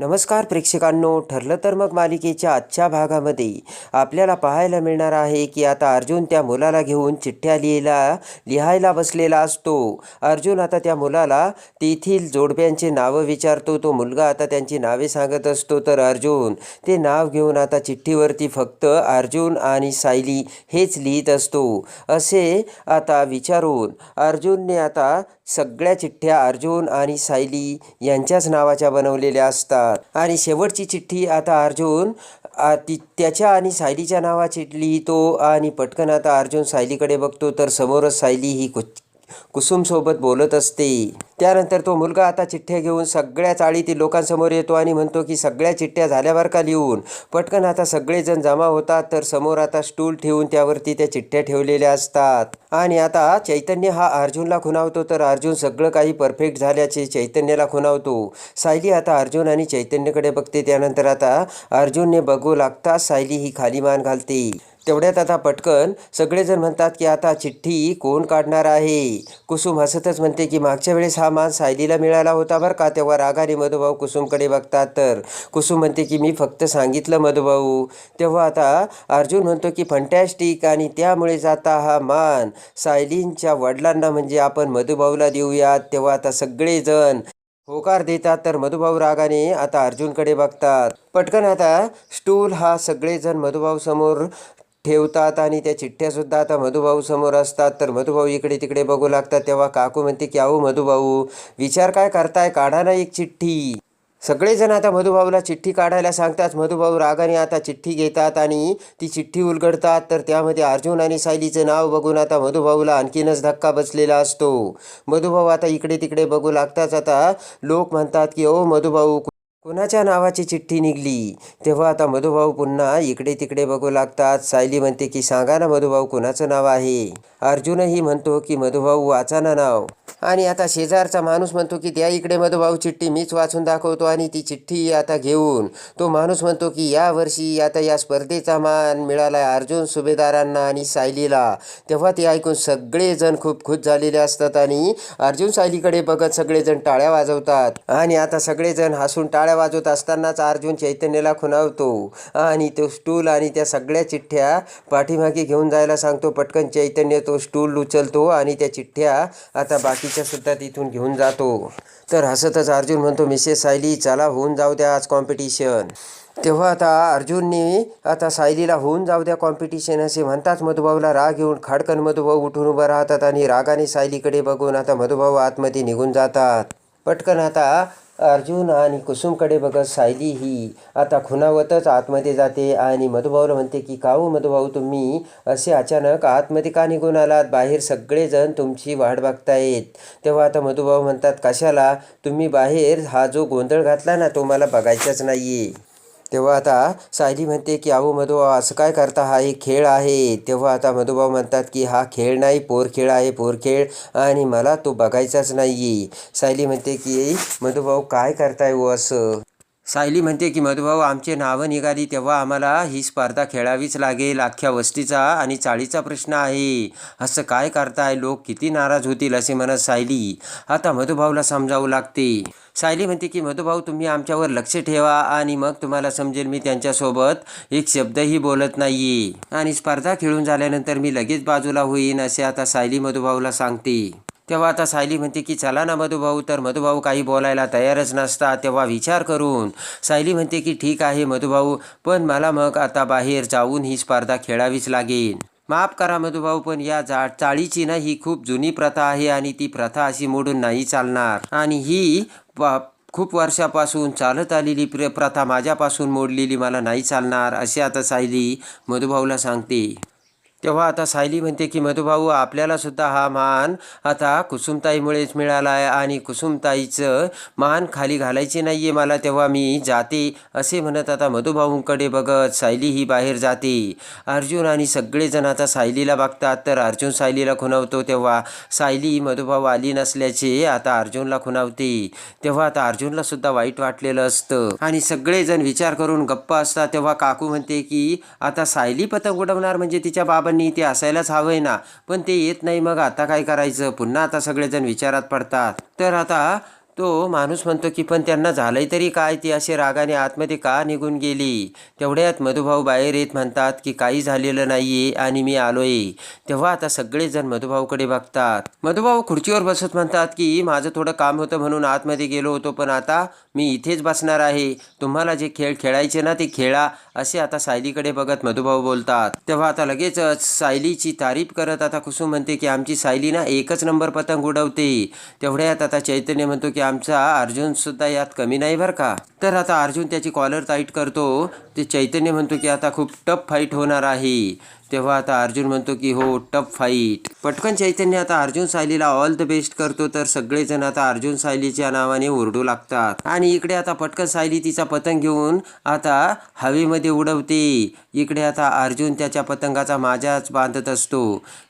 नमस्कार प्रेक्षकांनो ठरलं तर मग मालिकेच्या आजच्या भागामध्ये आपल्याला पाहायला मिळणार आहे की आता अर्जुन त्या मुलाला घेऊन चिठ्ठ्या लिहिला लिहायला बसलेला असतो. अर्जुन आता त्या मुलाला तेथील जोडप्यांचे नावं विचारतो. तो मुलगा आता त्यांची नावे सांगत असतो. तर अर्जुन ते नाव घेऊन आता चिठ्ठीवरती फक्त अर्जुन आणि सायली हेच लिहित असतो. असे आता विचारून अर्जुनने आता सगळ्या चिठ्ठ्या अर्जुन आणि सायली यांच्याच नावाच्या बनवलेल्या असतात. आणि शेवटची चिठ्ठी आता अर्जुन ती त्याच्या आणि सायलीच्या नावाची लिहितो आणि पटकन आता अर्जुन सायलीकडे बघतो तर समोरच सायली ही कुच कुसुमसोबत बोलत असते. त्यानंतर तो मुलगा आता चिठ्ठ्या घेऊन सगळ्या चाळीतील लोकांसमोर येतो आणि म्हणतो की सगळ्या चिठ्ठ्या झाल्यावर का लिहून? पटकन आता सगळेजण जमा होतात तर समोर आता स्टूल ठेवून त्यावरती त्या चिठ्ठ्या ठेवलेल्या असतात. आणि आता चैतन्य हा अर्जुनला खुणावतो तर अर्जुन सगळं काही परफेक्ट झाल्याचे चैतन्याला खुणावतो. सायली आता अर्जुन आणि चैतन्यकडे बघते. त्यानंतर आता अर्जुनने बघू लागता सायली ही खाली मान घालते. तेवढ्यात आता पटकन सगळेजण म्हणतात की आता चिठ्ठी कोण काढणार आहे? कुसुम हसतच म्हणते की मागच्या वेळेस हा मान सायलीला मिळाला होता बरं का? तेव्हा रागाने मधुभाऊ कुसुमकडे बघतात तर. कुसुम म्हणते की मी फक्त सांगितलं मधुभाऊ. तेव्हा आता अर्जुन म्हणतो की फंटॅस्टिक आणि त्यामुळेच आता हा मान. सायलींच्या वडिलांना म्हणजे आपण मधुभाऊला देऊयात. तेव्हा आता सगळेजण होकार देतात तर मधुभाऊ रागाने आता अर्जुनकडे बघतात. पटकन आता स्टूल हा सगळेजण मधुभाऊ समोर ठेवतात आणि त्या चिठ्ठ्यासुद्धा आता मधुभाऊ समोर असतात. तर मधुभाऊ इकडे तिकडे बघू लागतात. तेव्हा काकू म्हणते की अहो मधुभाऊ विचार काय करताय? काढा ना एक चिठ्ठी. सगळेजण आता मधुभाऊला चिठ्ठी काढायला सांगतात. मधुभाऊ रागाने आता चिठ्ठी घेतात आणि ती चिठ्ठी उलगडतात. तर त्यामध्ये अर्जुन आणि सायलीचं नाव बघून आता मधुभाऊला आणखीनच धक्का बसलेला असतो. मधुभाऊ आता इकडे तिकडे बघू लागताच आता लोक म्हणतात की ओ मधुभाऊ कोणाच्या नावाची चिठ्ठी निघली? तेव्हा आता मधुभाऊ पुन्हा इकडे तिकडे बघू लागतात. सायली म्हणते की सांगा ना मधुभाऊ कोणाचं नाव आहे? अर्जुनही म्हणतो की मधुभाऊ वाचा ना नाव. आणि आता शेजारचा माणूस म्हणतो की त्या इकडे मधुभाऊ चिठ्ठी मीच वाचून दाखवतो आणि ती चिठ्ठी आता घेऊन. तो माणूस म्हणतो की या वर्षी आता या स्पर्धेचा मान मिळाला अर्जुन सुभेदारांना आणि सायलीला. तेव्हा ते ऐकून सगळेजण खूप खुश झालेले असतात आणि अर्जुन सायलीकडे बघत सगळेजण टाळ्या वाजवतात. आणि आता सगळेजण हसून टाळ्या वाजवत असतानाच अर्जुन चैतन्याला खुणावतो. आणि तो स्टूल आणि त्या सगळ्या चिठ्ठ्या पाठीमागे घेऊन जायला सांगतो. पटकन चैतन्य तो स्टूल उचलतो आणि त्या चिठ्ठ्या आता बाकीच्या सुद्धा तिथून घेऊन जातो. तर हसतच अर्जुन म्हणतो मिसेस सायली चला होऊन जाऊ द्या आज कॉम्पिटिशन तेव्हा आता अर्जुनने आता सायलीला होऊन जाऊ द्या कॉम्पिटिशन असे म्हणताच मधुभाऊला राग येऊन खाडकन मधुभाऊ उठून उभं राहतात आणि रागाने सायलीकडे बघून आता मधुभाऊ आतमध्ये निघून जातात. पटकन आता अर्जुन आणि कुसुमकडे बघत सायली ही आता खुणावतच आतमध्ये जाते आणि मधुभाऊला म्हणते की काहू मधुभाऊ तुम्ही असे अचानक आतमध्ये का निघून आलात? बाहेर सगळेजण तुमची वाट बघतायत. तेव्हा आता मधुभाऊ म्हणतात कशाला? तुम्ही बाहेर हा जो गोंधळ घातला ना तो मला बघायचाच नाही आहे तेव्हा आता सायली म्हणते की अहो मधुभाऊ असं काय करता? हा एक खेळ आहे. तेव्हा आता मधुभाऊ म्हणतात की हा खेळ नाही पोर खेळ आहे पोर खेळ. आणि मला तो बघायचाच नाही आहे सायली म्हणते की मधुभाऊ काय करताय हो असं? सायली म्हणते की मधुभाऊ आमचे नावं निघाली तेव्हा आम्हाला ही स्पर्धा खेळावीच लागेल. अख्ख्या वस्तीचा आणि चाळीचा प्रश्न आहे. असं काय करताय? लोक किती नाराज होतील असे म्हणत सायली. आता मधुभाऊला समजावू लागते. सायली म्हणते की मधुभाऊ तुम्ही आमच्यावर लक्ष ठेवा आणि मग तुम्हाला समजेल मी त्यांच्यासोबत एक शब्दही बोलत नाही आणि स्पर्धा खेळून झाल्यानंतर मी लगेच बाजूला होईन असे आता सायली मधुभाऊला सांगते. तेव्हा आता सायली म्हणते की चला ना मधुभाऊ. तर मधुभाऊ काही बोलायला तयारच नसतात तेव्हा विचार करून. सायली म्हणते की ठीक आहे मधुभाऊ पण मला मग आता बाहेर जाऊन ही स्पर्धा खेळावीच लागेल. माफ करा मधुभाऊ पण या जा चाळीची ना ही खूप जुनी प्रथा आहे आणि ती प्रथा अशी मोडून नाही चालणार. आणि ही प- खूप वर्षापासून चालत आलेली प्र प्रथा माझ्यापासून मोडलेली मला नाही चालणार असे आता सायली मधुभाऊला सांगते. तेव्हा आता सायली म्हणते की मधुभाऊ आपल्याला सुद्धा हा मान आता कुसुमताईमुळेच मिळाला आहे आणि कुसुमताईचं मान खाली घालायचे नाही आहे मला तेव्हा मी जाते असे म्हणत आता मधुभाऊंकडे बघत सायली ही बाहेर जाते. अर्जुन आणि सगळेजण आता सायलीला बघतात. तर अर्जुन सायलीला खुणावतो तेव्हा सायली मधुभाऊ आली नसल्याचे आता अर्जुनला खुणावते. तेव्हा आता अर्जुनला सुद्धा वाईट वाटलेलं असतं. आणि सगळेजण विचार करून गप्प असतात. तेव्हा काकू म्हणते की आता सायली पतंग उडवणार म्हणजे तिच्या बाबांनी ते असायलाच हवंय ना. पण ते येत नाही मग आता काय करायचं? पुन्हा आता सगळेजण विचारात पडतात. तर आता तो माणूस म्हणतो की पण त्यांना झालंय तरी काय ती असे रागाने आतमध्ये का निघून गेली? तेवढ्यात मधुभाऊ बाहेर येत म्हणतात की काही झालेलं नाहीये आणि मी आलोय. तेव्हा आता सगळेजण मधुभाऊकडे बघतात. मधुभाऊ खुर्चीवर बसत म्हणतात की माझं थोडं काम होतं म्हणून आतमध्ये गेलो होतो पण आता मी इथेच बसणार आहे. तुम्हाला जे खेळ खेळायचे ना ते खेळा असे आता सायलीकडे बघत मधुभाऊ बोलतात. तेव्हा आता लगेचच सायलीची तारीफ करत आता कुसुम म्हणते की आमची सायली ना एकच नंबर पतंग उडवते. तेवढ्यात आता चैतन्य म्हणतो की आमचा अर्जुन सुद्धा यात कमी नाही बरं का? तर आता अर्जुन त्याची कॉलर टाईट करतो. ते चैतन्य म्हणतो की आता खूप टफ फाईट होणार आहे. तेव्हा आता अर्जुन म्हणतो की हो टप फाईट पटकन चैतन्य आता अर्जुन सायलीला ऑल द बेस्ट करतो तर सगळेजण आता अर्जुन सायलीच्या नावाने ओरडू लागतात. आणि इकडे आता पटकन सायली तिचा पतंग घेऊन आता हवेमध्ये उडवते. इकडे आता अर्जुन त्याच्या पतंगाचा माझ्याच बांधत असतो.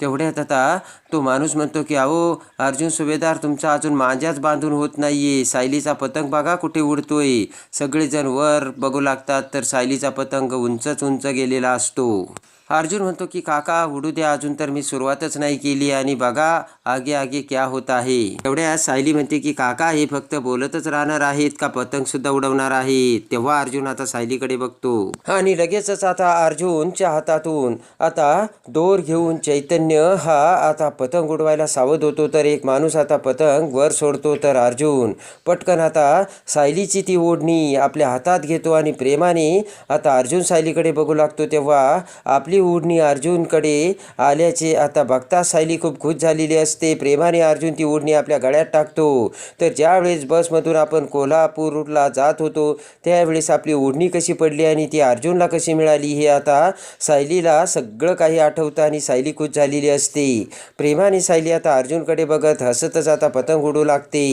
तेवढ्यात आता तो माणूस म्हणतो की अहो अर्जुन सुभेदार तुमचा अजून माझ्याच बांधून होत नाहीये. सायलीचा पतंग बघा कुठे उडतोय. सगळेजण वर बघू लागतात तर सायलीचा पतंग उंचच उंच गेलेला असतो. अर्जुन म्हणतो की काका उडू द्या अजून तर मी सुरुवातच नाही केली आणि बघा आगे आगे क्या होत आहे. एवढ्या सायली म्हणते की काका हे फक्त बोलतच राहणार आहेत का? पतंग सुद्धा उडवणार आहेत. तेव्हा अर्जुन आता सायलीकडे बघतो. आणि लगेचच आता अर्जुनच्या हातातून आता दोर घेऊन चैतन्य हा आता पतंग उडवायला सावध होतो तर एक माणूस आता पतंग वर सोडतो तर अर्जुन. पटकन आता सायलीची ती ओढणी आपल्या हातात घेतो आणि प्रेमाने आता अर्जुन सायलीकडे बघू लागतो तेव्हा आपली ओढणी अर्जुनकडे आल्याचे आता बघता सायली खूप खुश झालेली असते. प्रेमाने अर्जुन ती ओढणी आपल्या गळ्यात टाकतो. तर ज्यावेळेस बसमधून आपण कोल्हापूरला जात होतो त्यावेळेस आपली ओढणी कशी पडली आणि ती अर्जुनला कशी मिळाली हे आता सायलीला सगळं काही आठवतं आणि सायली खुश झालेली असते. प्रेमाने सायली आता अर्जुनकडे बघत हसतच आता पतंग उडू लागते.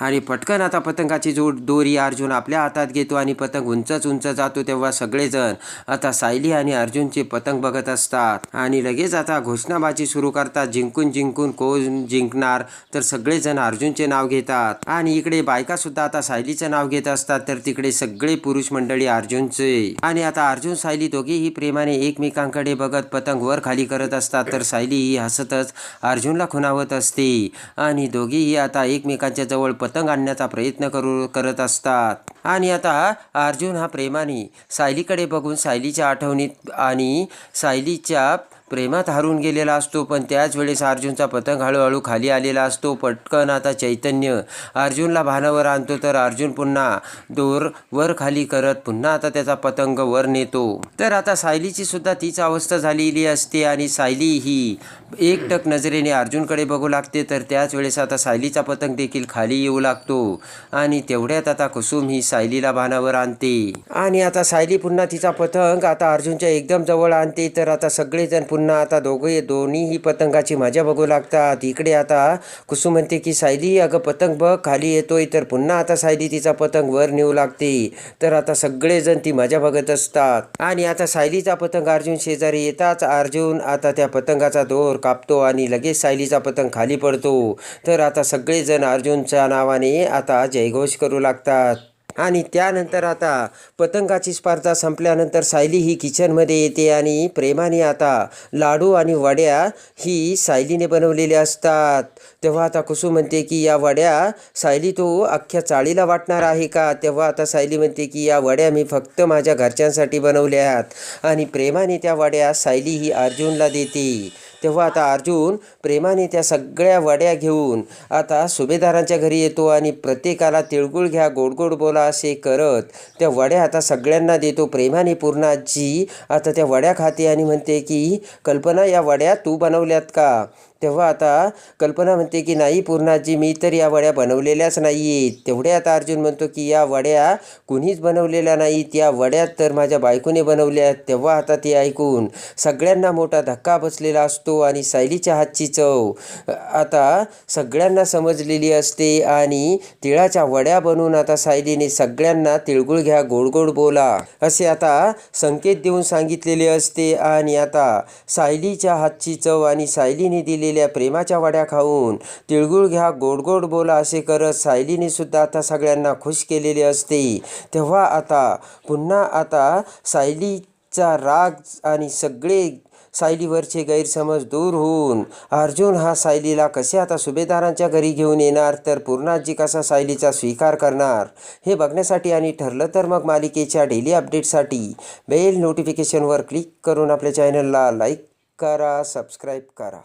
आणि पटकन आता पतंगाची जोड दोरी अर्जुन आपल्या हातात घेतो आणि पतंग उंचच उंच जातो तेव्हा सगळेजण आता सायली आणि अर्जुनचे पतंग बघत असतात. आणि लगेच आता घोषणाबाजी सुरू करतात. जिंकून जिंकून कोण जिंकणार? तर सगळेजण अर्जुनचे नाव घेतात. आणि इकडे बायका सुद्धा आता सायलीचं नाव घेत असतात. तर तिकडे सगळे पुरुष मंडळी अर्जुनचे. आणि आता अर्जुन सायली दोघेही प्रेमाने एकमेकांकडे बघत पतंग वर खाली करत असतात. तर सायली ही हसतच अर्जुनला खुणावत असते. आणि दोघेही आता एकमेकांच्या जवळ पतंग आणण्याचा प्रयत्न करू करत असतात. आणि आता अर्जुन हा प्रेमाने सायलीकडे बघून सायलीच्या आठवणीत आणि सायलीच्या प्रेमात हरून गेलेला असतो पण त्याच वेळेस अर्जुनचा पतंग हळूहळू खाली आलेला असतो. पटकन आता चैतन्य अर्जुनला भानावर आणतो तर अर्जुन पुन्हा दोर वर खाली करत पुन्हा आता त्याचा पतंग वर नेतो. तर आता सायलीची सुद्धा तीच अवस्था झालेली असते आणि सायली ही एकटक नजरेने अर्जुनकडे बघू लागते तर त्याच वेळेस आता सायलीचा पतंग देखील खाली येऊ लागतो. आणि तेवढ्यात आता कुसुम ही सायलीला भानावर आणते. आणि आता सायली पुन्हा तिचा पतंग आता अर्जुनच्या एकदम जवळ आणते तर आता सगळेजण पुन्हा पुन्हा आता दोघे दोन्हीही पतंगाची मजा बघू लागतात. इकडे आता कुसुम म्हणते की सायली अगं पतंग बघ खाली येतोय. तर पुन्हा आता सायली तिचा पतंग वर नेऊ लागते. तर आता सगळेजण ती मजा बघत असतात. आणि आता सायलीचा पतंग अर्जुन शेजारी येताच अर्जुन आता त्या पतंगाचा दोर कापतो आणि लगेच सायलीचा पतंग खाली पडतो. तर आता सगळेजण अर्जुनच्या नावाने आता जयघोष करू लागतात. आणि त्यानंतर आता पतंगाची स्पर्धा संपल्यानंतर सायली ही किचनमध्ये येते आणि प्रेमाने आता लाडू आणि वड्या ही सायलीने बनवलेल्या असतात. तेव्हा आता कुसू म्हणते की या वड्या सायली तो अख्ख्या चाळीला वाटणार आहे का? तेव्हा आता सायली म्हणते की या वड्या मी फक्त माझ्या घरच्यांसाठी बनवल्यात आणि प्रेमाने त्या वड्या सायली ही अर्जुनला देते. तेव्हा आता अर्जुन प्रेमाने त्या सगळ्या वड्या घेऊन आता सुभेदारांच्या घरी येतो आणि प्रत्येकाला तिळगुळ घ्या गोड गोड बोला असे करत त्या वड्या आता सगळ्यांना देतो. प्रेमाने पूर्ण आजी आता त्या वड्या खाते आणि म्हणते की कल्पना या वड्या तू बनवल्यात का? तेव्हा आता कल्पना म्हणते की नाही पूर्णाजी मी तर या वड्या बनवलेल्याच नाही आहेत तेवढ्या आता अर्जुन म्हणतो की या वड्या कुणीच बनवलेल्या नाहीत. या वड्या तर माझ्या बायकोने बनवल्या तेव्हा आता ते ऐकून सगळ्यांना मोठा धक्का बसलेला असतो आणि सायलीच्या हातची चव. आता सगळ्यांना समजलेली असते आणि तिळाच्या वड्या बनवून आता सायलीने सगळ्यांना तिळगुळ घ्या गोड गोड बोला असे आता संकेत देऊन सांगितलेले असते. आणि आता सायलीच्या हातची चव आणि सायलीने केलेल्या प्रेमाच्या वड्या खाऊन. तिळगुळ घ्या गोड गोड बोला असे करत सायलीने सुद्धा आता सगळ्यांना खुश केलेले असते. तेव्हा आता पुन्हा आता सायलीचा राग आणि सगळे सायलीवरचे गैरसमज दूर होऊन. अर्जुन हा सायलीला कसे आता सुभेदारांच्या घरी घेऊन येणार? तर पूर्णाजी कसा सायलीचा स्वीकार करणार? हे बघण्यासाठी आणि ठरलं तर मग मालिकेच्या डेली अपडेटसाठी बेल नोटिफिकेशनवर क्लिक करून आपल्या चॅनलला लाईक करा सबस्क्राईब करा.